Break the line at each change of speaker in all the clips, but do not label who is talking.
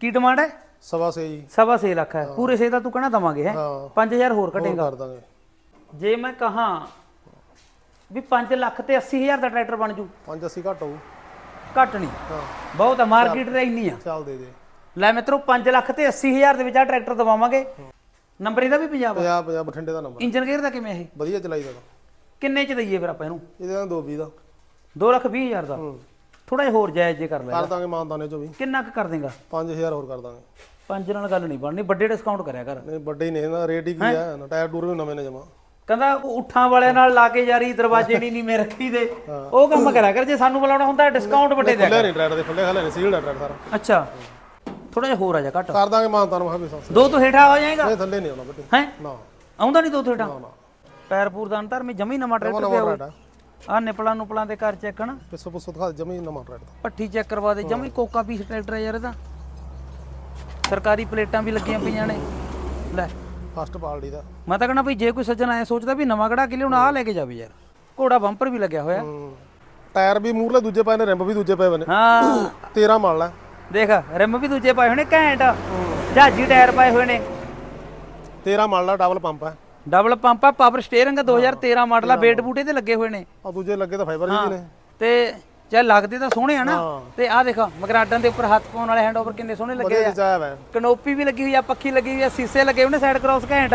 ਕੀ demand ਹੈ?
ਸਵਾ ਸੇ ਜੀ।
ਸਵਾ ਛੇ ਲੱਖ ਹੈ। ਪੂਰੇ ਛੇ ਦਾ ਤੂੰ ਕਹਿਣਾ ਦਵਾਂਗੇ ਹੈ?
ਹਾਂ।
5000 ਹੋਰ
ਹੋਰ
ਘਟੇਗਾ
ਕਰ ਦਾਂਗੇ।
ਜੇ ਮੈਂ ਕਹਾਂ ਵੀ 5 ਲੱਖ ਤੇ 80000 ਦਾ ਟਰੈਕਟਰ ਬਣ ਜੂ।
580 ਘੱਟ ਹੋਊ।
ਘੱਟ ਨਹੀਂ।
ਹਾਂ।
ਬਹੁਤ ਆ ਮਾਰਕੀਟ ਰੇ ਇੰਨੀ ਆ।
ਚੱਲ ਦੇ ਦੇ।
ਲੈ ਮਿੱਤਰੋ 5 ਲੱਖ ਤੇ 80000 ਦੇ ਵਿੱਚ ਆ ਟਰੈਕਟਰ ਦਵਾਵਾਂਗੇ। ਨੰਬਰ ਇਹਦਾ ਵੀ ਪੰਜਾਬ
50 50 ਬਠਿੰਡੇ ਦਾ ਨੰਬਰ।
ਇੰਜਨ ਗੇਅਰ ਦਾ ਕਿਵੇਂ ਇਹ?
ਵਧੀਆ ਚਲਾਈਦਾ ਤਾ।
ਕਿੰਨੇ ਚ ਦਈਏ ਫਿਰ ਆਪਾਂ ਇਹਨੂੰ?
ਇਹਦੇ ਨਾਲ 220 ਦਾ।
2 ਲੱਖ 20 ਹਜ਼ਾਰ ਦਾ।
ਹੂੰ।
ਥੋੜਾ ਜਿਹਾ ਹੋਰ ਜਾਇਜ਼ ਜੇ ਕਰ ਲੈ
ਕਰ ਦਾਂਗੇ ਮਾਨਦਾਨੇ ਚੋਂ ਵੀ।
ਕਿੰਨਾ ਕੁ ਕਰ ਦੇਗਾ?
5000 ਹੋਰ ਕਰ ਦਾਂਗੇ।
ਪੰਜ ਨਾਲ ਗੱਲ ਨਹੀਂ ਬਣਨੀ ਵੱਡੇ ਡਿਸਕਾਊਂਟ ਕਰਿਆ ਕਰ।
ਨਹੀਂ ਵੱਡੇ ਨੇ ਇਹਦਾ ਰੇਟ ਹੀ ਕੀ ਨਾ ਟਾਇਰ ਟੂਰ ਵੀ ਨਵੇਂ ਨੇ ਜਮਾ।
ਕਹਿੰਦਾ ਉਠਾਂ ਵਾਲਿਆਂ ਨਾਲ ਲਾ ਕੇ ਯਾਰੀ ਦਰਵਾਜ਼ੇ ਨਹੀਂ ਨਹੀਂ ਮੇ ਰੱਖੀ ਦੇ। ਉਹ ਕੰਮ ਕਰਿਆ ਕਰ ਜੇ ਸਾਨੂੰ ਬੁਲਾਉਣਾ ਹੁੰਦਾ ਡਿਸਕਾਊਂਟ ਵੱਡੇ ਦੇ
ਖੁੱਲੇ ਨਹੀਂ ਟਰੈਕਟਰ ਦੇ ਖੁੱਲੇ ਖਾਲੇ ਨਹੀਂ ਸੀਲ ਟਰੈਕਟਰ ਸਾਰਾ।
ਅੱਛਾ। ਥੋੜਾ ਜਿਹਾ ਹੋਰ ਆ ਜਾ ਘੱਟ।
ਕਰ ਦਾਂਗੇ ਮਾਨਦਾਨ ਮੈਂ ਵੀ ਸੱਸ
ਦੋ ਤੋਂ ਹੇਠਾਂ ਹੋ ਜਾਏਗਾ?
ਇਹ ਥੱਲੇ ਨਹੀਂ ਆਉਣਾ ਬੱਟੀ
ਹੈ?
ਨਾ।
ਆਉਂਦਾ ਨਹੀਂ ਦੋ ਤੋਂ ਹੇਠਾਂ?
ਨਾ ਨਾ।
ਪੈਰ ਪੂਰ ਦਾ ਅੰਤਰ ਮੈਂ ਜਮੀ ਨਵਾਂ
ਨਵਾਂ
ਟਰੈਕਟਰ
ਨਵਾਂ
ਪਿਆ ਆ ਨਿਪਲਾਂ ਨੁਪਲਾਂ ਦੇ ਘਰ ਚੈੱਕਣ
ਪਿੱਛੋਂ ਪੁੱਛੋ ਦਿਖਾ ਦੇ, ਜਮੀ ਨਵਾਂ ਟਰੈਕਟਰ
ਪੱਠੀ ਚੈੱਕ ਕਰਵਾ ਦੇ ਜਮੀ ਕੋਕਾ ਪੀਸ ਟਰੈਕਟਰ ਹੈ ਯਾਰ ਇਹਦਾ। ਸਰਕਾਰੀ ਪਲੇਟਾਂ ਵੀ ਲੱਗੀਆਂ ਪਈਆਂ ਨੇ। ਲੈ।
ਫਸਟ ਪਾਲਟੀ ਦਾ।
ਮੈਂ ਤਾਂ ਕਹਣਾ ਭਈ ਜੇ ਕੋਈ ਸੱਜਣ ਆਇਆ ਸੋਚਦਾ ਵੀ ਨਵਾਂ ਕਢਾ ਕੇ ਲਿਆਉਣਾ ਆ ਲੈ ਕੇ ਜਾਵੇ ਯਾਰ। ਘੋੜਾ ਬੰਪਰ ਵੀ ਲੱਗਿਆ ਹੋਇਆ।
ਹੂੰ। ਟਾਇਰ ਵੀ ਮੂਰਲੇ ਦੂਜੇ ਪਏ ਨੇ ਰਿੰਬ ਵੀ ਦੂਜੇ ਪਏ ਹੋਏ ਨੇ।
ਹਾਂ।
13 ਮਾਲ ਹੈ
ਦੇਖ ਰਿਮ ਵੀ ਦੂਜੇ ਪਾਏ ਨੇ ਘੈਂਟ। ਜਹਾਜੀ ਟਾਇਰ ਪਾਏ ਹੋਏ ਨੇ।
13 ਮਾਲ ਦਾ ਡਬਲ ਪੰਪ ਹੈ
ਡਬਲ ਪੰਪ ਆ ਪਾਵਰ ਸਟੀਅਰਿੰਗ 2013 ਮਾਡਲ ਆ ਬੇਟ ਬੂਟੇ ਤੇ ਲੱਗੇ ਹੋਏ ਨੇ।
ਆ ਦੂਜੇ ਲੱਗੇ ਤਾਂ ਫਾਈਬਰ ਜੀ ਨੇ।
ਤੇ ਚੱਲ ਲੱਗਦੇ ਤਾਂ ਸੋਹਣੇ ਆ ਨਾ। ਤੇ ਆ ਦੇਖ ਮਗਰਾਡਾਂ ਦੇ ਉੱਪਰ ਹੱਥ ਪਾਉਣ ਵਾਲੇ ਹੈਂਡ ਓਵਰ ਕਿੰਨੇ ਸੋਹਣੇ ਲੱਗੇ ਆ। ਕਨੋਪੀ ਵੀ ਲੱਗੀ ਹੋਈ ਆ ਪੱਖੀ ਲੱਗੀ ਹੋਈ ਆ ਸੀਸੇ ਲੱਗੇ ਹੋਏ ਨੇ ਸਾਈਡ ਕ੍ਰਾਸ ਘੈਂਟ।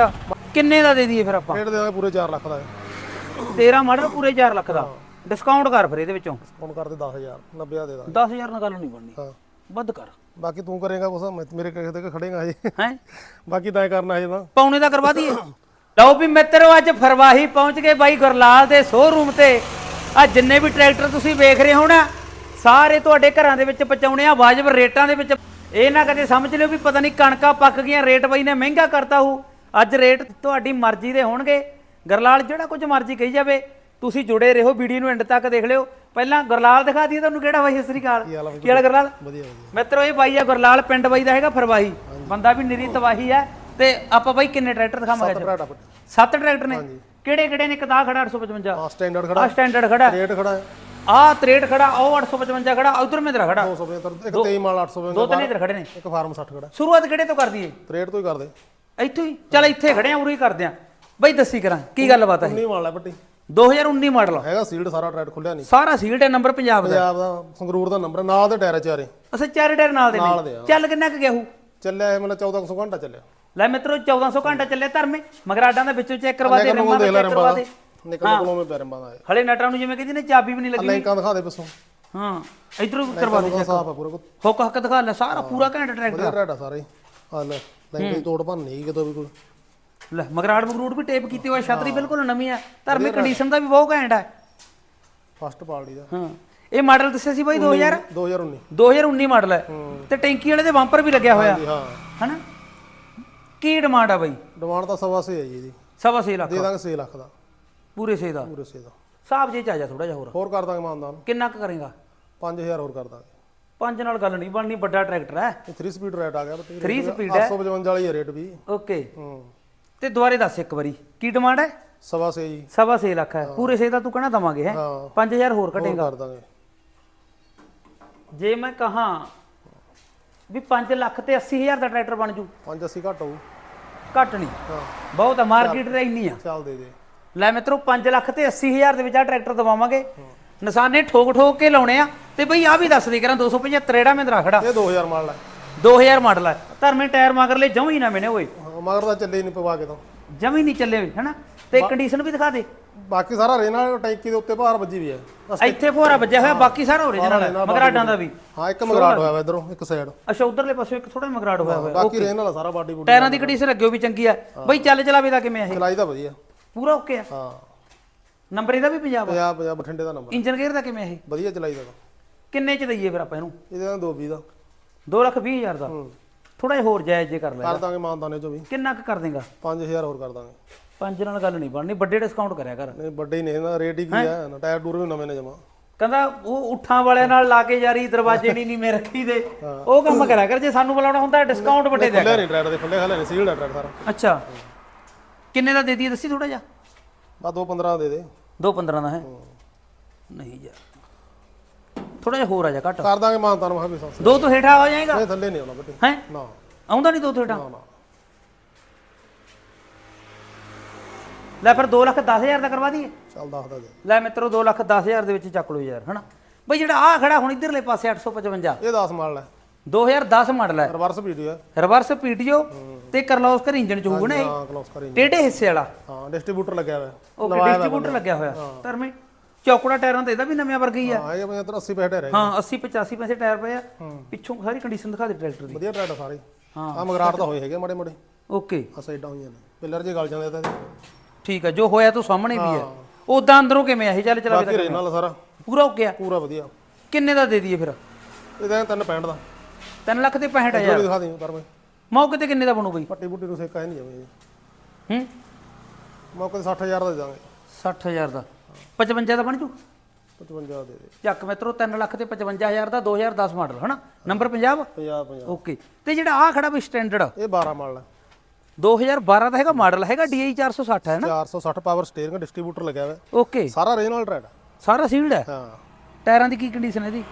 ਕਿੰਨੇ ਦਾ ਦੇ ਦਈਏ ਫਿਰ ਆਪਾਂ?
ਰੇਟ ਦੇ ਦਾਂਗੇ ਪੂਰੇ 4 ਲੱਖ ਦਾ। ਹੈ
13 ਮਾਡਲ ਪੂਰੇ 4 ਲੱਖ ਦਾ। ਡਿਸਕਾਊਂਟ ਕਰ ਫਿਰ ਇਹਦੇ ਵਿੱਚੋਂ।
ਹੁਣ ਕਰਦੇ 10000 90 ਦੇ ਦਾਂਗੇ।
10000 ਨਾਲ ਗੱਲ ਨਹੀਂ ਬਣਨੀ।
ਹਾਂ।
ਵੱਧ ਕਰ।
ਬਾਕੀ ਤੂੰ ਕਰੇਗਾ ਕੁਛ ਮੇਰੇ ਕਿਸੇ ਤੇ ਖੜੇਗਾ ਹਜੇ।
ਹੈ?
ਬਾਕੀ ਤਾਂ ਕਰਨਾ ਹਜੇ ਤਾਂ।
ਪੌਣੇ ਦਾ ਕਰਵਾ ਦਈਏ। ਲਓ ਵੀ ਮਿੱਤਰੋ ਅੱਜ ਫਰਵਾਹੀ ਪਹੁੰਚ ਗਏ ਬਾਈ ਗੁਰਲਾਲ ਦੇ ਸ਼ੋਰੂਮ ਤੇ। ਆ ਜਿੰਨੇ ਵੀ ਟਰੈਕਟਰ ਤੁਸੀਂ ਵੇਖ ਰਹੇ ਹੋ ਨਾ ਸਾਰੇ ਤੁਹਾਡੇ ਘਰਾਂ ਦੇ ਵਿੱਚ ਪਹੁੰਚਾਉਣੇ ਆ ਵਾਜਬ ਰੇਟਾਂ ਦੇ ਵਿੱਚ। ਇਹ ਨਾ ਕਦੇ ਸਮਝ ਲਿਓ ਵੀ ਪਤਾ ਨਹੀਂ ਕਣਕਾਂ ਪੱਕ ਗਈਆਂ ਰੇਟ ਬਾਈ ਨੇ ਮਹਿੰਗਾ ਕਰਤਾ ਹੋ। ਅੱਜ ਰੇਟ ਤੁਹਾਡੀ ਮਰਜ਼ੀ ਦੇ ਹੋਣਗੇ। ਗੁਰਲਾਲ ਜਿਹੜਾ ਕੁਝ ਮਰਜ਼ੀ ਕਹੀ ਜਾਵੇ ਤੁਸੀਂ ਜੁੜੇ ਰਹੋ ਵੀਡੀਓ ਨੂੰ ਐਂਡ ਤੱਕ ਦੇਖ ਲਿਓ। ਪਹਿਲਾਂ ਗੁਰਲਾਲ ਦਿਖਾ ਦਈਏ ਤੁਹਾਨੂੰ ਕਿਹੜਾ ਬਾਈ ਸ੍ਰੀ ਅਕਾਲ।
ਕੀ ਹਾਲ
ਗੁਰਲਾਲ?
ਵਧੀਆ ਵਧੀਆ।
ਮਿੱਤਰੋ ਇਹ ਬਾਈ ਆ ਗੁਰਲਾਲ ਪਿੰਡ ਬਾਈ ਦਾ ਹੈਗਾ ਫਰਵਾਹੀ। ਬੰਦਾ ਵੀ ਨਿਰੀ ਤਵਾਹੀ ਹੈ ਤੇ ਆਪਾਂ ਬਾਈ ਕਿੰਨੇ ਟਰੈਕਟਰ ਦਿਖਾਵਾਂਗੇ
ਟਰਾਟਾ ਪਟ
ਸੱਤ ਟਰੈਕਟਰ ਨੇ? ਕਿਹੜੇ ਕਿਹੜੇ ਨੇ? ਕਦਾ ਖੜਾ 855
ਆ ਸਟੈਂਡਰਡ ਖੜਾ।
ਆ ਸਟੈਂਡਰਡ ਖੜਾ।
ਰੇਟ ਖੜਾ ਹੈ।
ਆ 63 ਖੜਾ ਉਹ 855 ਖੜਾ ਉਧਰ ਮੇਰਾ ਖੜਾ।
275 ਇੱਕ 23 ਮਾਲ 800
ਦੋ ਤਿੰਨ ਇਧਰ ਖੜੇ ਨੇ।
ਇੱਕ ਫਾਰਮ 60 ਖੜਾ।
ਸ਼ੁਰੂਆਤ ਕਿਹੜੇ ਤੋਂ ਕਰ ਦਈਏ
ਰੇਟ ਤੋਂ ਹੀ ਕਰਦੇ।
ਇੱਥੋਂ ਹੀ? ਚੱਲ ਇੱਥੇ ਖੜੇ ਆ ਉਰੇ ਹੀ ਕਰਦੇ ਆ। ਬਈ ਦੱਸੀ ਕਰਾਂ ਕੀ ਗੱਲ ਬਾਤ ਹੈ
19 ਮਾਲ ਹੈ ਬੱਟੀ
2019 ਮਾਡਲ
ਹੈਗਾ ਸੀਲਡ ਸਾਰਾ ਟਰੈਕਟ ਖੁੱਲਿਆ ਨਹੀਂ।
ਸਾਰਾ ਸੀਲਡ ਹੈ ਨੰਬਰ ਪੰਜਾਬ ਦਾ।
ਪੰਜਾਬ ਦਾ ਸੰਗਰੂਰ ਦਾ ਨੰਬਰ ਨਾਲ ਦੇ ਟਾਇਰ ਚਾਰੇ।
ਅਸਾਂ ਚਾਰੇ ਟਾਇਰ ਨਾਲ ਦੇ ਨੇ। ਚੱਲ ਕਿੰਨਾ ਕੁ ਗਿਆ ਹੂ
ਚੱਲਿਆ ਇਹ ਮਤਲਬ 1400 ਘੰਟਾ ਚੱਲਿਆ।
ਲੈ ਮਿੱਤਰੋ 1400 ਘੰਟਾ ਚੱਲੇ ਧਰਮੇ ਮਗਰਾਡਾਂ ਦੇ ਵਿੱਚੋਂ ਚੈੱਕ ਕਰਵਾ ਦੇ ਰੰਮਾਂ ਚੈੱਕ ਕਰਵਾ ਦੇ।
ਨਿਕਲ ਕੋਲੋਂ ਮੇ ਪੈਰੰਬਾ ਦਾ
ਹਲੇ ਨਟਾਂ ਨੂੰ ਜਿਵੇਂ ਕਹਿੰਦੀ ਨੇ ਚਾਬੀ ਵੀ ਨਹੀਂ ਲੱਗੀ।
ਲੈਂਕਾਂ ਦਿਖਾ ਦੇ ਪਿੱਛੋਂ।
ਹਾਂ ਇਧਰੋਂ ਕਰਵਾ ਦੇ
ਸਾਫ਼ ਆ ਪੂਰਾ ਕੁ-
ਹੁੱਕ ਹੱਕ ਦਿਖਾ ਲੈ ਸਾਰਾ ਪੂਰਾ ਘੈਂਟ ਟਰੈਕਟਰ
ਵਧੀਆ ਟਰੈਕਟਰ ਸਾਰਾ। ਹੀ ਆ ਲੈ ਲੈਂਕਾਂ ਦੀ ਤੋੜ ਭੰਨ ਨਹੀਂ ਕਿਤੋਂ ਵੀ ਕੋਈ।
ਲੈ ਮਗਰਾੜ ਮਗਰੂੜ ਵੀ ਟੇਪ ਕੀਤੀ ਹੋਈ ਛਤਰੀ ਬਿਲਕੁਲ ਨਵੀਂ ਹੈ ਧਰਮੇ ਕੰਡੀਸ਼ਨ ਦਾ ਵੀ ਬਹੁਤ ਘੈਂਟ ਹੈ
ਫਸਟ ਪਾਰਟੀ ਦਾ।
ਹਾਂ। ਇਹ ਮਾਡਲ ਦੱਸਿਆ ਸੀ ਬਾਈ 2000
2019
2019 ਮਾਡਲ ਹੈ। ਤੇ ਟੈਂਕੀ ਵਾਲੇ ਦੇ ਬੰਪਰ ਵੀ ਲੱਗਿਆ ਹੋਇਆ।
ਹਾਂ।
ਹਨਾ? ਕੀ ਡਿਮਾਂਡ ਆ ਬਾਈ?
ਡਿਮਾਂਡ ਤਾਂ ਸਵਾ ਸੇ ਹੈ ਜੀ ਇਹਦੀ।
ਸਵਾ ਛੇ ਲੱਖ
ਦੇ ਦਾਂਗੇ 6 ਲੱਖ ਦਾ।
ਪੂਰੇ ਛੇ ਦਾ?
ਪੂਰੇ ਸੇ ਦਾ।
ਹਿਸਾਬ ਜੇ ਚ ਆ ਜਾ ਥੋੜਾ ਜਿਹਾ ਹੋਰ।
ਹੋਰ ਕਰ ਦਾਂਗੇ ਮਾਨਦਾਨ।
ਕਿੰਨਾ ਕੁ ਕਰੇਗਾ?
5000 ਹੋਰ ਕਰ ਦਾਂਗੇ।
ਪੰਜ ਨਾਲ ਗੱਲ ਨਹੀਂ ਬਣਨੀ ਵੱਡਾ ਟਰੈਕਟਰ ਹੈ।
ਇਹ 3 ਸਪੀਡ ਰੇਟ ਆ ਗਿਆ। ਬੱਤੀ
3 ਸਪੀਡ ਹੈ।
855 ਵਾਲੀ ਹੈ ਰੇਟ ਵੀ।
ਓਕੇ
ਹੂੰ।
ਤੇ ਦੁਬਾਰੇ ਦੱਸ ਇੱਕ ਵਾਰੀ। ਕੀ ਡਿਮਾਂਡ ਹੈ?
ਸਵਾ ਸੇ ਜੀ।
ਸਵਾ ਛੇ ਲੱਖ ਹੈ। ਪੂਰੇ ਛੇ ਦਾ ਤੂੰ ਕਹਿਣਾ ਦਵਾਂਗੇ ਹੈ?
ਹਾਂ।
5000 ਹੋਰ
ਹੋਰ
ਘਟੇਗਾ।
ਕਰ ਦਾਂਗੇ।
ਜੇ ਮੈਂ ਕਹਾਂ ਵੀ 5 ਲੱਖ ਤੇ 80000 ਦਾ ਟਰੈਕਟਰ ਬਣ ਜੂ।
580 ਘੱਟ ਹੋਊ।
ਘੱਟ ਨਹੀਂ।
ਹਾਂ।
ਬਹੁਤ ਆ ਮਾਰਕੀਟ ਰੇ ਇੰਨੀ ਆ।
ਚੱਲ ਦੇ ਦੇ।
ਲੈ ਮਿੱਤਰੋ 5 ਲੱਖ ਤੇ 80000 ਦੇ ਵਿੱਚ ਆ ਟਰੈਕਟਰ ਦਵਾਵਾਂਗੇ। ਨਿਸ਼ਾਨੇ ਠੋਕ ਠੋਕ ਕੇ ਲਾਉਣੇ ਆ। ਤੇ ਬਈ ਆ ਵੀ ਦੱਸ ਦੇ ਕਰਾਂ 275 ਰੇੜਾ ਮਹਿੰਦਰਾ ਖੜਾ।
ਇਹ 2000 ਮਾਲ ਹੈ
2000 ਮਾਡਲ ਹੈ ਧਰਮੇ ਟਾਇਰ ਮਗਰ ਲੈ ਜਮੀ ਨਾ ਮੈਨੇ ਓਏ।
ਹਾਂ, ਮਗਰ ਤਾਂ ਚੱਲੇ ਹੀ ਨਹੀਂ ਪਵਾ ਕੇ ਤਾਂ।
ਜਮੀ ਨਹੀਂ ਚੱਲੇ ਹੋਏ ਹਨਾ? ਤੇ ਕੰਡੀਸ਼ਨ ਵੀ ਦਿਖਾ ਦੇ।
ਬਾਕੀ ਸਾਰਾ ਰੇਨਾ ਟੈਂਕੀ ਦੇ ਉੱਤੇ ਭਾਰ ਵੱਜੀ ਵੀ ਹੈ
ਇੱਥੇ ਫੋਰਾ ਵੱਜਿਆ ਹੋਇਆ ਬਾਕੀ ਸਾਰਾ ਓਰੀਜਨਲ ਹੈ ਮਗਰਾਡਾਂ ਦਾ ਵੀ।
ਹਾਂ ਇੱਕ ਮਗਰਾਟ ਹੋਇਆ ਵਾ ਇਧਰੋਂ ਇੱਕ ਸਾਈਡ
ਅੱਛਾ ਉਧਰਲੇ ਪਾਸੇ ਇੱਕ ਥੋੜਾ ਮਗਰਾੜ ਹੋਇਆ ਹੋਇਆ
ਬਾਕੀ ਰੇਨ ਵਾਲਾ ਸਾਰਾ ਬਾਡੀ ਬੂਡੀ
ਟਾਇਰਾਂ ਦੀ ਕੰਡੀਸ਼ਨ ਅੱਗੇ ਵੀ ਚੰਗੀ ਆ। ਬਈ ਚੱਲ ਚਲਾਵੇ ਦਾ ਕਿਵੇਂ ਆ ਇਹ?
ਚਲਾਈ ਤਾਂ ਵਧੀਆ।
ਪੂਰਾ ਓਕੇ ਆ?
ਹਾਂ।
ਨੰਬਰ ਇਹਦਾ ਵੀ ਪੰਜਾਬ ਆ
50 50 ਬਠਿੰਡੇ ਦਾ ਨੰਬਰ।
ਇੰਜਨ ਗੇਅਰ ਦਾ ਕਿਵੇਂ ਆ ਇਹ?
ਵਧੀਆ ਚਲਾਈ ਦਾ।
ਕਿੰਨੇ ਚ ਦਈਏ ਫਿਰ ਆਪਾਂ ਇਹਨੂੰ?
ਇਹਦੇ ਨਾਲ 220 ਦਾ।
2 ਲੱਖ 20 ਹਜ਼ਾਰ ਦਾ। ਥੋੜਾ ਜਿਹਾ ਹੋਰ ਜਾਇਜ਼ ਜੇ ਕਰ ਲੈ
ਕਰ ਦਾਂਗੇ ਮਾਨਦਾਨੇ ਚੋਂ ਵੀ।
ਕਿੰਨਾ ਕੁ ਕਰ ਦੇਗਾ?
5000 ਹੋਰ ਕਰ ਦਾਂਗੇ।
ਪੰਜ ਨਾਲ ਗੱਲ ਨਹੀਂ ਬਣਨੀ ਵੱਡੇ ਡਿਸਕਾਊਂਟ ਕਰਿਆ ਕਰ।
ਨਹੀਂ ਵੱਡੇ ਹੀ ਨੇ ਇਹਦਾ ਰੇਟ ਹੀ ਕੀ ਨਾ ਟਾਇਰ ਟੂਰ ਵੀ ਨਵੇਂ ਨੇ ਜਮਾ।
ਕਹਿੰਦਾ ਉਹ ਉਠਾਂ ਵਾਲਿਆਂ ਨਾਲ ਲਾ ਕੇ ਯਾਰੀ ਦਰਵਾਜ਼ੇ ਨਹੀਂ ਨਹੀਂ ਮੇ ਰੱਖੀ ਦੇ। ਉਹ ਕੰਮ ਕਰਿਆ ਕਰ ਜੇ ਸਾਨੂੰ ਬੁਲਾਉਣਾ ਹੁੰਦਾ ਡਿਸਕਾਊਂਟ ਵੱਡੇ ਦੇ
ਖੁੱਲੇ ਨਹੀਂ ਟਰੈਕਟਰ ਦੇ ਖੁੱਲੇ ਖਾਲੇ ਨਹੀਂ ਸੀਲ ਦਾ ਟਰੈਕਟਰ ਸਾਰਾ।
ਅੱਛਾ। ਕਿੰਨੇ ਦਾ ਦੇ ਦਈਏ ਦੱਸੀ ਥੋੜਾ ਜਿਹਾ?
ਬਾ 215 ਦੇ ਦੇ।
215 ਦਾ ਹੈ। ਨਹੀਂ ਯਾਰ। ਥੋੜਾ ਜਿਹਾ ਹੋਰ ਆ ਜਾ ਘੱਟ।
ਕਰ ਦਾਂਗੇ ਮਾਨਤਾਨ ਮਹਾ ਵੀ ਸੌ
ਦੋ ਤੋਂ ਹੇਠਾਂ ਆ ਜਾਏਗਾ?
ਇਹ ਥੱਲੇ ਨਹੀਂ ਆਉਣਾ ਬੱਟੀ
ਹੈ?
ਨਾ।
ਆਉਂਦਾ ਨਹੀਂ ਦੋ ਤੋਂ ਹੇਠਾਂ?
ਨਾ ਨਾ।
ਲੈ ਫਿਰ 2 ਲੱਖ 10000 ਦਾ ਕਰਵਾ ਦਈਏ।
ਚੱਲ ਦੱਸਦਾ ਜੀ
ਲੈ ਮਿੱਤਰੋ 2 ਲੱਖ 10000 ਦੇ ਵਿੱਚ ਚੱਕ ਲਓ ਯਾਰ ਹਨਾ? ਬਈ ਜਿਹੜਾ ਆ ਖੜਾ ਹੁਣ ਇਧਰਲੇ ਪਾਸੇ 855
ਇਹ 10 ਮਾਲ ਲੈ
2010 ਮਾਡਲ ਹੈ।
ਰਿਵਰਸ ਵੀਡੀਓ ਹੈ।
ਰਿਵਰਸ ਪੀਟੀਓ ਤੇ ਕਰਲੋਸਕਰ ਇੰਜਨ ਚ ਹੋਊਗਾ ਨਾ ਇਹ?
ਹਾਂ ਕਲੋਸ ਕਰੀ
ਟੇਢੇ ਹਿੱਸੇ ਵਾਲਾ।
ਹਾਂ ਡਿਸਟ੍ਰੀਬਿਊਟਰ ਲੱਗਿਆ ਹੋਇਆ।
ਓਕੇ ਡਿਸਟ੍ਰੀਬਿਊਟਰ ਲੱਗਿਆ ਹੋਇਆ? ਧਰਮੇ? ਚੌਕੜਾ ਟਾਇਰਾਂ ਤੇ ਇਹਦਾ ਵੀ ਨਵਿਆਂ ਵਰਗਾ ਹੀ ਆ।
ਹਾਂ ਇਹ ਮੈਂ ਇੱਧਰ 80 ਪੈਸੇ ਰਹਿ
ਹਾਂ 80 85 ਪੈਸੇ ਟਾਇਰ ਪਏ ਆ। ਪਿੱਛੋਂ ਸਾਰੀ ਕੰਡੀਸ਼ਨ ਦਿਖਾ ਦੇ ਟਰੈਕਟਰ ਦੀ।
ਵਧੀਆ ਟਰੈਕਟਰ ਸਾਰੇ।
ਹਾਂ।
ਆ ਮਗਰਾਟ ਤਾਂ ਹੋਏ ਹੈਗੇ ਮਾੜੇ ਮੋੜੇ
ਓਕੇ।
ਆ ਸਾਈਡਾਂ ਹੋਈਆਂ ਨੇ। ਪਿੱਲਰ ਜੇ ਗਲ ਜਾਂਦੇ ਤਾਂ।
ਠੀਕ ਹੈ ਜੋ ਹੋਇਆ ਤੂੰ ਸਾਹਮਣੇ ਵੀ ਹੈ। ਉਦਾਂ ਅੰਦਰੋਂ ਕਿਵੇਂ ਆ ਇਹ? ਚੱਲ ਚਲਾ
ਬਾਕੀ ਰੇ ਨਾਲ ਸਾਰਾ।
ਪੂਰਾ ਹੋ ਗਿਆ?
ਪੂਰਾ ਵਧੀਆ।
ਕਿੰਨੇ ਦਾ ਦੇ ਦਈਏ ਫਿਰ?
ਇਹਦਾ 365 ਦਾ।
3 ਲੱਖ ਤੇ 65000
ਜੋੜੀ ਦਿਖਾ ਦੇ ਪਰ ਮੈਂ
ਮੌਕੇ ਤੇ ਕਿੰਨੇ ਦਾ ਬਣੂ ਬਈ?
ਪੱਟੀ ਬੁੱਟੀ ਨੂੰ ਸੇਕਾ ਹੀ ਨਹੀਂ ਜਾਵੇ।
ਹੂੰ?
ਮੌਕੇ ਤੇ 60000 ਦਾ ਦੇ ਦਾਂਗੇ।
60000 ਦਾ। 55 ਦਾ ਬਣ ਜੂ।
55 ਦੇ ਦੇ।
ਚੱਕ ਮਿੱਤਰੋ 3 ਲੱਖ ਤੇ 55000 ਦਾ 2010 ਮਾਡਲ ਹਨਾ? Number 50
50 50
okay. ਤੇ ਜਿਹੜਾ ਆ ਖੜਾ ਵੀ ਸਟੈਂਡਰਡ
ਇਹ 12 ਮਾਲ ਹੈ
2012 ਦਾ ਹੈਗਾ ਮਾਡਲ ਹੈਗਾ DI 460 ਹੈ ਨਾ?
460 ਪਾਵਰ ਸਟੀਅਰਿੰਗ ਡਿਸਟ੍ਰੀਬਿਊਟਰ ਲੱਗਿਆ ਹੋਇਆ।
ਓਕੇ।
ਸਾਰਾ ਰੇ ਨਾਲ ਟਰੈਡ
ਸਾਰਾ ਸੀਲਡ ਹੈ
ਹਾਂ।
ਟਾਇਰਾਂ ਦੀ ਕੀ ਕੰਡੀਸ਼ਨ ਹੈ ਇਹਦੀ?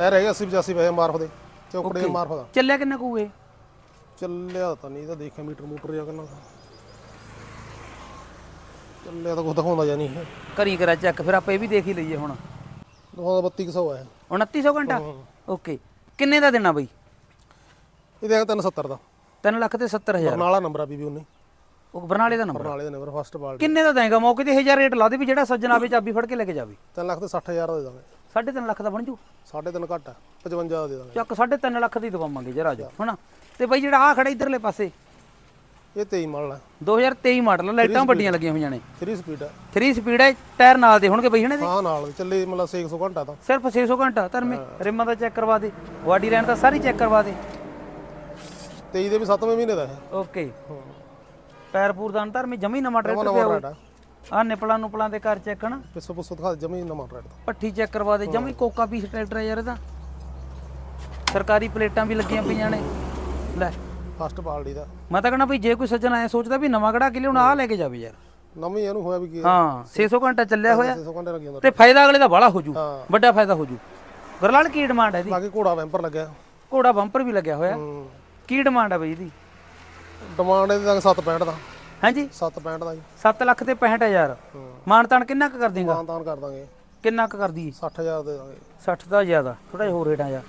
ਇਹ ਰਹਿ ਗਿਆ 80 85 ਪੈਸੇ ਮਾਰਫ ਦੇ। ਚੌਕੜੇ ਮਾਰਫ ਦਾ।
ਚੱਲਿਆ ਕਿੰਨਾ ਕੂ ਇਹ?
ਚੱਲਿਆ ਤਾਂ ਨਹੀਂ ਇਹ ਤਾਂ ਦੇਖਿਆ ਮੀਟਰ ਮੂਟਰ ਜਾਂ ਕਿੰਨਾ ਚੱਲਿਆ ਤਾਂ ਕੁਝ ਦਿਖਾਉਂਦਾ ਜਾਂ ਨਹੀਂ
ਕਰੀ ਕਰਾ ਚੱਕ ਫਿਰ ਆਪਾਂ ਇਹ ਵੀ ਦੇਖ ਹੀ ਲਈਏ ਹੁਣ।
ਦਿਖਾਉਂਦਾ 3200 ਹੈ
2900 ਘੰਟਾ? ਓਕੇ। ਕਿੰਨੇ ਦਾ ਦੇਣਾ ਬਈ?
ਇਹਦੇ ਹੈਗਾ 370 ਦਾ।
3 ਲੱਖ ਤੇ 70000
ਬਰਨਾਲਾ ਨੰਬਰ ਆ ਬੀਬੀ ਉਹਨੇ।
ਉਹ ਬਰਨਾਲੇ ਦਾ ਨੰਬਰ
ਬਰਨਾਲੇ ਦੇ ਨੰਬਰ ਫਸਟ ਬਾਲ
ਕਿੰਨੇ ਦਾ ਦੇਗਾ? ਮੌਕੇ ਤੇ 1000 ਰੇਟ ਲਾ ਦੇ ਵੀ ਜਿਹੜਾ ਸੱਜਣ ਆਵੇ ਚਾਬੀ ਫੜ ਕੇ ਲੈ ਕੇ ਜਾਵੇ।
3 ਲੱਖ ਤੇ 60000 ਦਾ ਦੇ ਦਾਂਗੇ।
3.5 ਲੱਖ ਦਾ ਬਣ ਜੂ?
ਸਾਢੇ ਤਿੰਨ ਘੱਟ ਹੈ 55 ਦਾ ਦੇ ਦਾਂਗੇ।
ਚੱਕ 3.5 ਲੱਖ ਦੀ ਦਵਾਵਾਂਗੇ ਜਰਾ ਜਾ। ਹਨਾ? ਤੇ ਬਈ ਜਿਹੜਾ ਆ ਖੜਾ ਇਧਰਲੇ ਪਾਸੇ
ਇਹ 23 ਮਾਲ ਹੈ
2023 ਮਾਡਲ ਲਾਈਟਾਂ ਵੱਡੀਆਂ ਲੱਗੀਆਂ ਹੋਈਆਂ ਨੇ।
3 ਸਪੀਡ ਹੈ
3 ਸਪੀਡ ਹੈ ਟਾਇਰ ਨਾਲ ਦੇ ਹੋਣਗੇ ਬਈ ਹਣੇ
ਹਾਂ ਨਾਲ ਚੱਲੇ ਮਤਲਬ 600 ਘੰਟਾ ਤਾਂ।
ਸਿਰਫ 600 ਘੰਟਾ ਧਰਮੇ ਰਿਮਾਂ ਦਾ ਚੈੱਕ ਕਰਵਾ ਦੇ ਬਾਡੀ ਲਾਈਨ ਦਾ ਸਾਰੀ ਚੈੱਕ ਕਰਵਾ ਦੇ।
23 ਦੇ ਵੀ 7ਵੇਂ ਮਹੀਨੇ ਦਾ ਹੈ
ਓਕੇ। ਪੈਰ ਪੂਰ ਦਾ ਧਰਮੇ ਜਮੀ ਨਵਾਂ ਟਰੈਕਟਰ ਪਿਆ ਆ। ਨਿਪਲਾਂ ਨੁਪਲਾਂ ਦੇ ਘਰ ਚੈੱਕ ਨਾ
ਪਿੱਛੋਂ ਪੁੱਛੋ ਦਿਖਾ ਦੇ, ਜਮੀ ਨਵਾਂ ਦਾ
ਪੱਠੀ ਚੈੱਕ ਕਰਵਾ ਦੇ ਜਮੀ ਕੋਕਾ ਪੀਸ ਟਰੈਕਟਰ ਹੈ ਯਾਰ ਇਹਦਾ। ਸਰਕਾਰੀ ਪਲੇਟਾਂ ਵੀ ਲੱਗੀਆਂ ਪਈਆਂ ਨੇ। ਲੈ।
ਫਸਟ ਬਾਲਡੀ ਦਾ।
ਮੈਂ ਤਾਂ ਕਹਣਾ ਵੀ ਜੇ ਕੋਈ ਸੱਜਣ ਐ ਸੋਚਦਾ ਵੀ ਨਵਾਂ ਕਢਾ ਕੇ ਲਿਆਉਣਾ ਆ ਲੈ ਕੇ ਜਾਵੇ ਯਾਰ।
ਨਵੀਂ ਇਹਨੂੰ ਹੋਇਆ ਵੀ ਕੀ
ਹਾਂ 600 ਘੰਟਾ ਚੱਲਿਆ ਹੋਇਆ।
600 ਘੰਟੇ ਲੱਗੀ ਜਾਂਦਾ
ਤੇ ਫਾਇਦਾ ਅਗਲੇ ਦਾ ਬਾਹਲਾ ਹੋ ਜੂ
ਹਾਂ।
ਵੱਡਾ ਫਾਇਦਾ ਹੋ ਜੂ। ਗਰਲਾਲ ਕੀ ਡਿਮਾਂਡ ਹੈ ਇਹਦੀ?
ਬਾਕੀ ਘੋੜਾ ਵੈਂਪਰ ਲੱਗਿਆ।
ਘੋੜਾ ਬੰਪਰ ਵੀ ਲੱਗਿਆ ਹੋਇਆ। ਕੀ ਡਿਮਾਂਡ ਹੈ ਬਈ ਇਹਦੀ?
ਡਿਮਾਂਡ ਇਹਦੇ ਤਾਂ 765 ਦਾ।
ਹਾਂਜੀ?
765 ਦਾ ਜੀ।
7 ਲੱਖ ਤੇ 65000
ਹੂੰ।
ਮਾਨਤਾਨ ਕਿੰਨਾ ਕੁ ਕਰ ਦੇਗਾ?
ਤਾਂ ਕਰ ਦਾਂਗੇ।
ਕਿੰਨਾ ਕੁ ਕਰ ਦਈਏ
60000 ਦੇ ਦਾਂਗੇ।
60 ਦਾ ਜ਼ਿਆਦਾ ਥੋੜਾ ਜਿਹਾ ਹੋਰ ਰੇਟ ਆ ਜਾ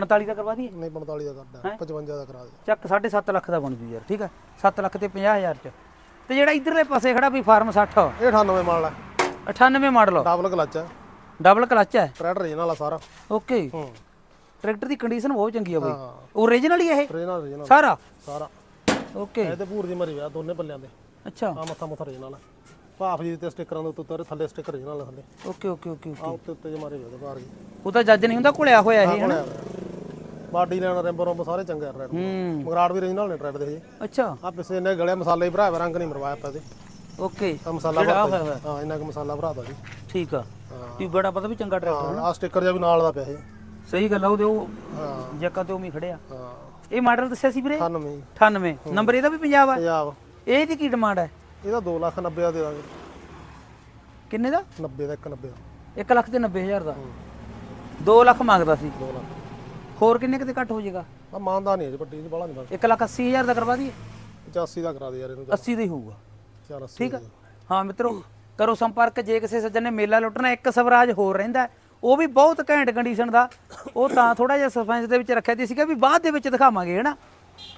45 ਦਾ ਕਰਵਾ ਦਈਏ?
ਨਹੀਂ 45 ਦਾ ਕਰਦਾ। 55 ਦਾ ਕਰਾ ਦੇ
ਚੱਕ 7.5 ਲੱਖ ਦਾ ਬਣ ਜੂ ਯਾਰ ਠੀਕ ਹੈ 7 ਲੱਖ ਤੇ 50000 ਚ। ਤੇ ਜਿਹੜਾ ਇਧਰਲੇ ਪਾਸੇ ਖੜਾ ਵੀ ਫਾਰਮ 60
ਇਹ 98 ਮਾਲ ਹੈ
98 ਮਾਡਲ
ਡਬਲ ਕਲਚ ਹੈ
ਡਬਲ ਕਲਚ ਹੈ
ਟਰੈਡ ਰੀਜਨਲ ਆ ਸਾਰਾ।
ਓਕੇ।
ਹੂੰ।
ਟਰੈਕਟਰ ਦੀ ਕੰਡੀਸ਼ਨ ਬਹੁਤ ਚੰਗੀ ਆ ਬਈ। ਓਰੀਜਨਲ ਹੀ ਇਹ?
ਰੀਜਨਲ ਰੀਜਨਲ
ਸਾਰਾ?
ਸਾਰਾ।
ਓਕੇ।
ਇਹ ਤੇ ਭੂਰ ਦੀ ਮਰੀ ਵਿਆ ਦੋਨੇ ਪੱਲਿਆਂ ਦੇ।
ਅੱਛਾ।
ਆ ਮੱਥਾ ਮੱਥਾ ਰੀਜਨਲ ਹੈ ਭਾਫ ਜੀ ਤੇ ਸਟickਰਾਂ ਦੇ ਉੱਤੇ ਉਤਾਰੇ ਥੱਲੇ ਸਟicker ਰੀਜਨਲ ਥੱਲੇ।
ਓਕੇ ਓਕੇ ਓਕੇ
ਆ ਉੱਤੇ ਉੱਤੇ ਜੇ ਮਾਰੇ ਜੀ
ਉਹ ਤਾਂ ਜੱਜ ਨਹੀਂ ਹੁੰਦਾ ਘੁਲਿਆ ਹੋਇਆ ਇਹ ਹਨਾ?
ਬਾਡੀ ਲੈਣ ਰੈਂਬੋ ਰੰਬ ਸਾਰੇ ਚੰਗੇ ਆ ਟਰੈਡ
ਹੂੰ।
ਮਗਰਾੜ ਵੀ ਰੀਜਨਲ ਨੇ ਟਰੈਡ ਦੇ ਜੀ
ਅੱਛਾ।
ਆ ਪਿੱਛੇ ਨੇ ਗਲਿਆ ਮਸਾਲੇ ਹੀ ਭਰਾ ਰੰਗ ਨਹੀਂ ਮਰਵਾਇਆ ਤੇ
ਓਕੇ।
ਆ ਮਸਾਲਾ
ਜਿਹੜਾ ਹੋਇਆ।
ਜੀ। ਹਾਂ ਇੰਨਾ ਕੁ ਮਸਾਲਾ ਭਰਾਤਾ ਜੀ
ਠੀਕ ਆ। ਵੀ ਬੜਾ ਪਤਾ ਵੀ ਚੰਗਾ ਟਰੈਕਟਰ
ਆ ਸਟicker ਜਿਹਾ ਵੀ ਨਾਲ ਦਾ ਪਿਆ ਇਹ
ਸਹੀ ਗੱਲ ਆ ਉਹਦੇ ਉਹ
ਹਾਂ।
ਜੱਕਾ ਤੇ ਉਮੀ ਖੜਿਆ।
ਹਾਂ।
ਇਹ ਮਾਡਲ ਦੱਸਿਆ ਸੀ ਵੀਰੇ?
98
98 ਨੰਬਰ ਇਹਦਾ ਵੀ ਪੰਜਾਬ ਆ?
ਪੰਜਾਬ।
ਇਹ ਦੀ ਕੀ ਡਿਮਾਂਡ ਹੈ
ਇਹਦਾ 2 ਲੱਖ 90 ਦਾ ਦੇ ਦਾਂਗੇ।
ਕਿੰਨੇ ਦਾ?
90 ਦਾ 1 90 ਦਾ।
1 ਲੱਖ ਤੇ 90000 ਦਾ। 2 ਲੱਖ ਮੰਗਦਾ ਸੀ।
2 ਲੱਖ।
ਹੋਰ ਕਿੰਨੇ ਕਿਤੇ ਘੱਟ ਹੋ ਜਾਏਗਾ?
ਆ ਮਾਨਦਾ ਨਹੀਂ ਅਜੇ ਵੱਡੀ ਨਹੀਂ ਬਾਲਾ ਨਹੀਂ ਬਸ
1 ਲੱਖ 80000 ਦਾ ਕਰਵਾ ਦਈਏ?
85 ਦਾ ਕਰਾ ਦੇ ਯਾਰ ਇਹਨੂੰ
80 ਦਾ ਹੀ ਹੋਊਗਾ।
ਚੱਲ 80
ਠੀਕ ਆ? ਹਾਂ ਮਿੱਤਰੋ ਕਰੋ ਸੰਪਰਕ ਜੇ ਕਿਸੇ ਸੱਜਣ ਨੇ ਮੇਲਾ ਲੁੱਟਣਾ ਇੱਕ ਸਵਰਾਜ ਹੋਰ ਰਹਿੰਦਾ ਹੈ, ਉਹ ਵੀ ਬਹੁਤ ਘੈਂਟ ਕੰਡੀਸ਼ਨ ਦਾ। ਉਹ ਤਾਂ ਥੋੜਾ ਜਿਹਾ ਸਸਪੈਂਸ ਦੇ ਵਿੱਚ ਰੱਖਿਆ ਦੀ ਸੀਗਾ ਵੀ ਬਾਅਦ ਦੇ ਵਿੱਚ ਦਿਖਾਵਾਂਗੇ ਹਨਾ?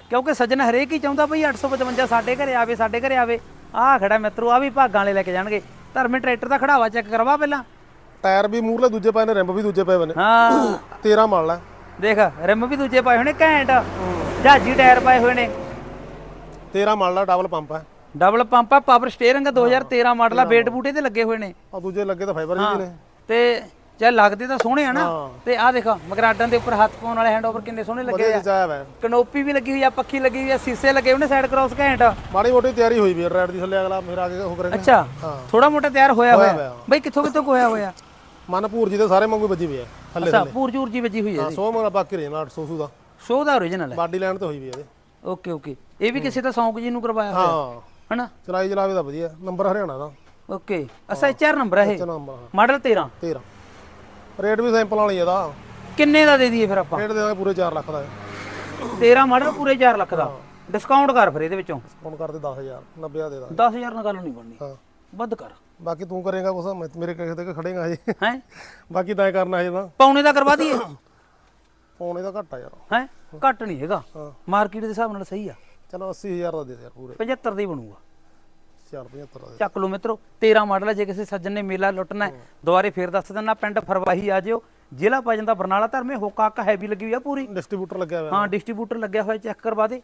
ਕਿਉਂਕਿ ਸੱਜਣ ਹਰੇਕ ਹੀ ਚਾਹੁੰਦਾ ਬਈ 855 ਸਾਡੇ ਘਰੇ ਆਵੇ ਸਾਡੇ ਘਰੇ ਆਵੇ। ਆਹ ਖੜਾ ਮਿੱਤਰੋ ਆ ਵੀ ਭਾਗਾਂ ਵਾਲੇ ਲੈ ਕੇ ਜਾਣਗੇ। ਧਰਮੇ ਟਰੈਕਟਰ ਦਾ ਖੜਾਵਾ ਚੈੱਕ ਕਰਵਾ ਪਹਿਲਾਂ।
ਟਾਇਰ ਵੀ ਮੂਰਲੇ ਦੂਜੇ ਪਏ ਨੇ ਰਿੰਬ ਵੀ ਦੂਜੇ ਪਏ ਹੋਏ ਨੇ।
ਹਾਂ।
13 ਮਾਲ ਹੈ।
ਦੇਖ ਰਿਮ ਵੀ ਦੂਜੇ ਪਾਏ ਹੋਏ ਨੇ ਘੈਂਟ। ਜਹਾਜੀ ਟਾਇਰ ਪਾਏ ਹੋਏ ਨੇ।
13 ਮਾਲ ਦਾ ਡਬਲ ਪੰਪ ਹੈ।
ਡਬਲ ਪੰਪ ਆ ਪਾਵਰ ਸਟੀਅਰਿੰਗ 2013 ਮਾਡਲ ਆ ਬੇਟ ਬੂਟੇ ਤੇ ਲੱਗੇ ਹੋਏ ਨੇ।
ਆ ਦੂਜੇ ਲੱਗੇ ਤਾਂ ਫਾਈਬਰ ਜੀ ਨੇ।
ਤੇ ਚਾਹੇ ਲੱਗਦੇ ਤਾਂ ਸੋਹਣੇ ਆ ਨਾ। ਤੇ ਆਹ ਦੇਖੋ ਮਗਰਾਡਾਂ ਦੇ ਉੱਪਰ ਹੱਥ ਪਾਉਣ ਵਾਲੇ ਹੈਂਡਓਵਰ ਕਿੰਨੇ ਸੋਹਣੇ ਲੱਗੇ ਆ। ਕਨੋਪੀ ਵੀ ਲੱਗੀ ਹੋਈ ਆ ਪੱਖੀ ਲੱਗੀ ਹੋਈ ਆ ਸੀਸੇ ਲੱਗੇ ਉਹਨੇ ਸਾਈਡ ਕ੍ਰਾਸ ਘੈਂਟ
ਮਾੜੀ ਮੋਟੀ ਤਿਆਰੀ ਹੋਈ ਵੀ ਰੈਡ ਦੀ ਥੱਲੇ ਅਗਲਾ ਫਿਰ ਆ ਕੇ ਉਹ ਕਰੇਗਾ
ਅੱਛਾ। ਥੋੜਾ ਮੋਟਾ ਤਿਆਰ ਹੋਇਆ
ਹੋਇਆ।
ਬਈ ਕਿੱਥੋਂ ਕਿੱਥੋਂ ਹੋਇਆ ਹੋਇਆ?
ਮਨਪੂਰ ਜੀ ਦੇ ਸਾਰੇ ਵਾਂਗੂ ਵੱਜੀ ਵੀ ਹੈ ਥੱਲੇ
ਅੱਛਾ ਪੂਰ ਜੂਰ ਜੀ ਵੱਜੀ ਹੋਈ ਹੈ
ਹਾਂ ਸੋ ਮਗਰ ਬਾਕੀ ਰਹਿਣਾ 800 ਸੂ ਦਾ।
ਸ਼ੋਅ ਦਾ ਓਰੀਜਨਲ ਹੈ?
ਬਾਡੀ ਲੈਣ ਤੇ ਹੋਈ ਵੀ ਇਹਦੇ।
Okay okay. ਇਹ ਵੀ ਕਿਸੇ ਦਾ ਸੌਂਕ ਜੀ ਨੂੰ ਕਰਵਾਇਆ ਹੋਇਆ?
ਹਾਂ।
ਹਨਾ?
ਚਲਾਈ ਚਲਾਵੇ ਦਾ ਵਧੀਆ ਨੰਬਰ ਹਰਿਆਣਾ ਦਾ।
ਓਕੇ। ਨੰਬਰ ਹੈ ਇਹ?
ਚ ਨੰਬਰ ਹਾਂ।
ਮਾਡਲ 13
13 ਰੇਟ ਵੀ ਸਿੰਪਲ ਵਾਲੀ ਇਹਦਾ।
ਕਿੰਨੇ ਦਾ ਦੇ ਦਈਏ ਫਿਰ ਆਪਾਂ?
ਰੇਟ ਦੇ ਦਾਂਗੇ ਪੂਰੇ 4 ਲੱਖ ਦਾ।
13 ਮਾਡਲ ਪੂਰੇ 4 ਲੱਖ ਦਾ। ਡਿਸਕਾਊਂਟ ਕਰ ਫਿਰ ਇਹਦੇ ਵਿੱਚੋਂ।
ਹੁਣ ਕਰਦੇ 10000 90 ਦਾ ਦੇ ਦਾਂਗੇ।
10000 ਨਾਲ ਗੱਲ ਨਹੀਂ ਬਣਨੀ।
ਹਾਂ।
ਵੱਧ ਕਰ।
ਬਾਕੀ ਤੂੰ ਕਰੇਗਾ ਕੁਛ ਮੈਂ ਮੇਰੇ ਕਿਸੇ ਤੇ ਖੜੇਗਾ ਹਜੇ।
ਹੈ?
ਬਾਕੀ ਤਾਂ ਕਰਨਾ ਹਜੇ ਤਾਂ।
ਪੌਣੇ ਦਾ ਕਰਵਾ ਦਈਏ?
ਫੋਨ ਇਹਦਾ ਘੱਟ ਆ ਯਾਰ।
ਹੈ? ਘੱਟ ਨਹੀਂ ਹੈਗਾ।
ਹਾਂ।
ਮਾਰਕੀਟ ਦੇ ਹਿਸਾਬ ਨਾਲ ਸਹੀ ਆ।
ਚਲੋ 80000 ਦਾ ਦੇ ਦੇ ਯਾਰ ਪੂਰੇ।
75 ਦਾ ਹੀ ਬਣੂਗਾ।
475 ਦਾ ਦੇ
ਚੱਕ ਲਓ ਮਿੱਤਰੋ 13 ਮਾਡਲ ਹੈ ਜੇ ਕਿਸੇ ਸੱਜਣ ਨੇ ਮੇਲਾ ਲੁੱਟਣਾ ਹੈ ਦੁਬਾਰੇ ਫੇਰ ਦੱਸ ਦਿੰਦਾ ਪਿੰਡ ਫਰਵਾਹੀ ਆ ਜਿਓ। ਜ਼ਿਲ੍ਹਾ ਪਾ ਜਾਂਦਾ ਬਰਨਾਲਾ ਧਰਮੇ ਹੋਕਾਕ ਹੈਵੀ ਲੱਗੀ ਹੋਈ ਆ ਪੂਰੀ।
ਡਿਸਟ੍ਰੀਬਿਊਟਰ ਲੱਗਿਆ ਹੋਇਆ।
ਹਾਂ ਡਿਸਟ੍ਰੀਬਿਊਟਰ ਲੱਗਿਆ ਹੋਇਆ ਚੈੱਕ ਕਰਵਾ ਦੇ।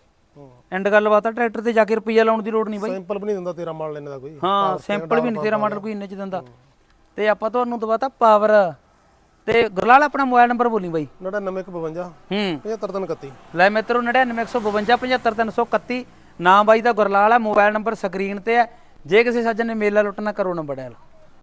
ਐਂਡ ਗੱਲਬਾਤ ਆ ਟਰੈਕਟਰ ਤੇ ਜਾ ਕੇ ਰੁਪਈਆ ਲਾਉਣ ਦੀ ਲੋੜ ਨਹੀਂ ਬਾਈ।
ਸਿੰਪਲ ਵੀ ਨਹੀਂ ਦਿੰਦਾ ਤੇਰਾ ਮਾਲ ਲੈਣੇ ਦਾ ਕੋਈ।
ਹਾਂ ਸੈਂਪਲ ਵੀ ਨਹੀਂ ਤੇਰਾ ਮਾਡਲ ਕੋਈ ਇੰਨੇ ਚ ਦਿੰਦਾ। ਤੇ ਆਪਾਂ ਤੁਹਾਨੂੰ ਦਵਾਤਾ ਪਾਵਰ ਤੇ ਗੁਰਲਾਲ ਆਪਣਾ ਮੋਬਾਈਲ ਨੰਬਰ ਬੋਲੀ ਬਾਈ।
9952
ਹੂੰ।
75331
ਲੈ ਮਿੱਤਰੋ 99152 75331 ਨਾਮ ਬਾਈ ਦਾ ਗੁਰਲਾਲ ਹੈ ਮੋਬਾਈਲ ਨੰਬਰ ਸਕਰੀਨ ਤੇ ਹੈ ਜੇ ਕਿਸੇ ਸੱਜਣ ਨੇ ਮੇਲਾ ਲੁੱਟਣਾ ਕਰੋ ਨੰਬਰ ਡਾਇਲ